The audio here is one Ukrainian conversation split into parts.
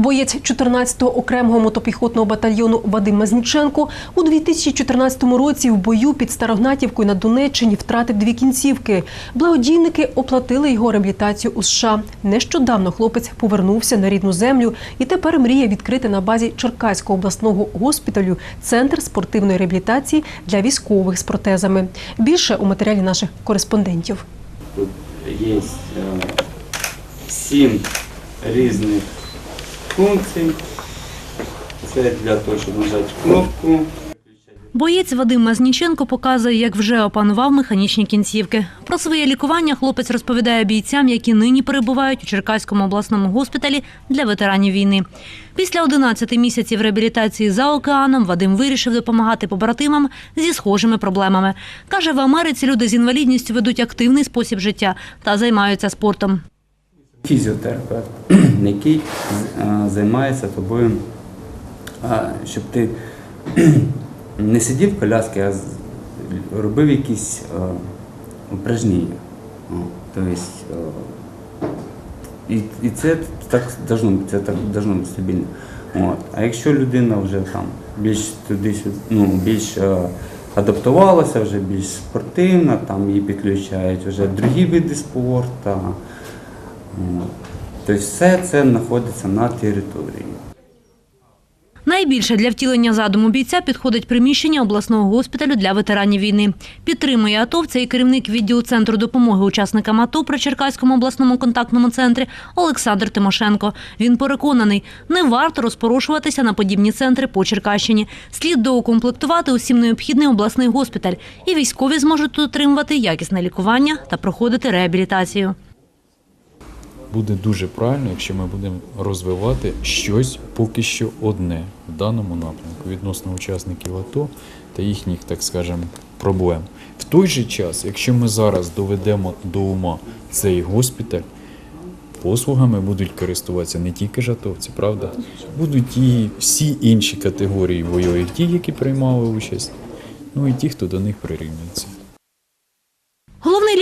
Боєць 14-го окремого мотопіхотного батальйону Вадим Мазніченко у 2014 році в бою під Старогнатівкою на Донеччині втратив дві кінцівки. Благодійники оплатили його реабілітацію у США. Нещодавно хлопець повернувся на рідну землю і тепер мріє відкрити на базі Черкаського обласного госпіталю центр спортивної реабілітації для військових з протезами. Більше у матеріалі наших кореспондентів. Тут є е, сім різних функцій. Це для того, щоб нажати кнопку. Боєць Вадим Мазніченко показує, як вже опанував механічні кінцівки. Про своє лікування хлопець розповідає бійцям, які нині перебувають у Черкаському обласному госпіталі для ветеранів війни. Після 11 місяців реабілітації за океаном Вадим вирішив допомагати побратимам зі схожими проблемами. Каже, в Америці люди з інвалідністю ведуть активний спосіб життя та займаються спортом. Фізіотерапевт, який е, займається тобою, щоб ти не сидів в коляскі, а робив якісь е, упражнення. Тобто, е, і, це так должно це так должно бути стабільно. От. А якщо людина вже там більш туди ну, більш е, адаптувалася, вже більш спортивна, там її підключають вже другі види спорту. Тобто все це знаходиться на території. Найбільше для втілення задуму бійця підходить приміщення обласного госпіталю для ветеранів війни. Підтримує атовця і керівник відділу центру допомоги учасникам АТО при Черкаському обласному контактному центрі Олександр Тимошенко. Він переконаний, не варто розпорошуватися на подібні центри по Черкащині. Слід доукомплектувати усім необхідний обласний госпіталь, і військові зможуть отримувати якісне лікування та проходити реабілітацію. Буде дуже правильно, якщо ми будемо розвивати щось поки що одне в даному напрямку відносно учасників АТО та їхніх, так скажемо, проблем. В той же час, якщо ми зараз доведемо до ума цей госпіталь, послугами будуть користуватися не тільки ж атовці, правда? Будуть і всі інші категорії бойових дій, які приймали участь, ну і ті, хто до них прирівнюється.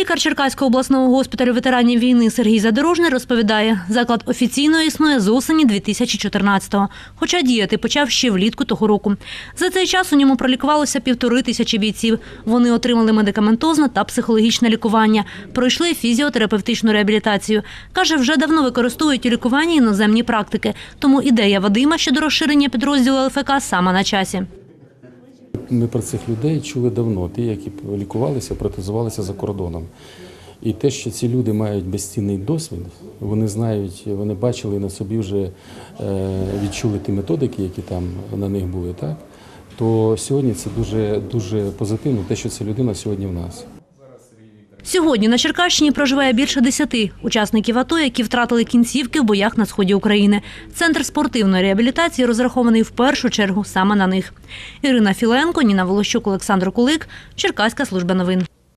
Лікар Черкаського обласного госпіталю ветеранів війни Сергій Задорожний розповідає, заклад офіційно існує з осені 2014-го, хоча діяти почав ще влітку того року. За цей час у ньому пролікувалося півтори тисячі бійців. Вони отримали медикаментозне та психологічне лікування, пройшли фізіотерапевтичну реабілітацію. Каже, вже давно використовують у лікуванні іноземні практики, тому ідея Вадима щодо розширення підрозділу ЛФК саме на часі. Ми про цих людей чули давно, ті, які лікувалися, протезувалися за кордоном. І те, що ці люди мають безцінний досвід, вони знають, вони бачили на собі вже е, відчули ті методики, які там на них були, так то сьогодні це дуже дуже позитивно, те, що ця людина сьогодні в нас. Сьогодні на Черкащині проживає більше десяти учасників АТО, які втратили кінцівки в боях на сході України. Центр спортивної реабілітації розрахований в першу чергу саме на них. Ірина Філенко, Ніна Волощук, Олександр Кулик, Черкаська служба новин.